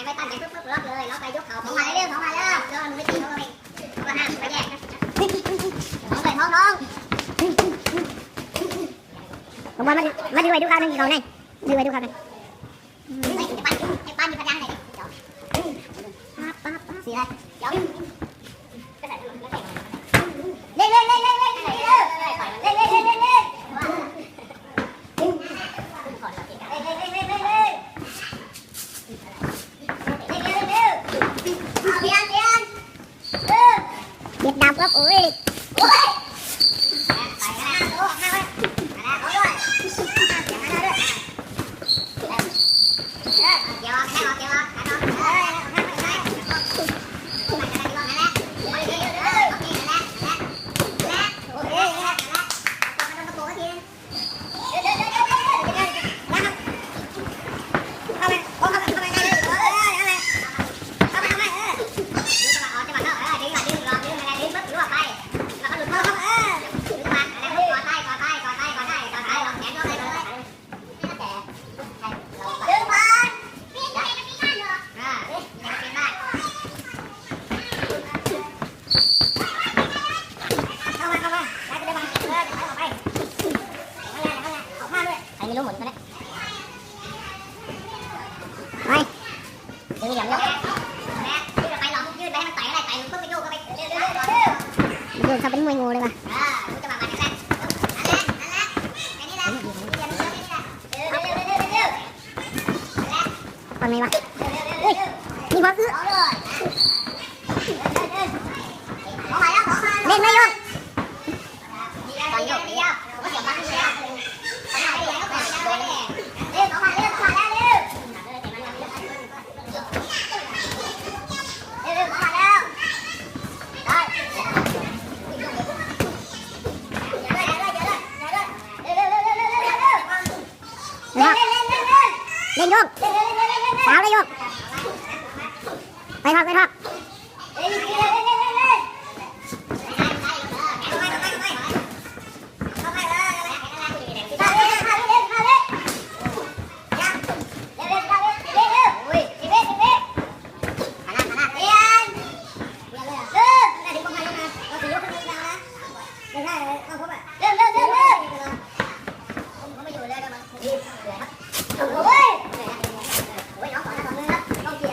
ยังไม่ปั้นยังปึ๊บล็อกเลยล็อกไปยกเขาของมาเรื่อยๆของมาเรื่อยๆโดนม่ธีเขาไปเขาก็ห้ามไปแยกของไปท้องน้องผมว่ามันมัดูไปดูข้าวนึงกี่กองไงดูไปดูข้าวนึงปั้นปั้นอยู่กระด้างเดี๋ยวปั๊ปั๊สีอะไรเดี๋ เด็ดดำครับโอ้ยโอ้ยไปแล้วออกนะออกเดี๋ยวออกนะออกเดี๋ยวออก ไม่รู้หมุนตัวนี้ไปดึงอย่างเดียวไปหลอมยืดไปให้มันไต่อะไรไต่ปุ๊บไปโยกก็ไปเรื่อยๆโยกทำเป็นมวยงูเลยว่ะมันมีวะอุ้ยมีวะคือ เล่นไม่ยกตอนยกเดียวก็เดี๋ยวบ้านเดียวเล่นยกสาวเลยยกไปทักไปทัก เอาเเร็วเร็วเร็วไม่อยู่แล้วไมั้งโอ้ยโอ้ยน้องสองนะองนี้องเกี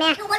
Anh.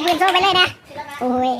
ยิบยืนโซ่ไปเลยนะ โอ้ย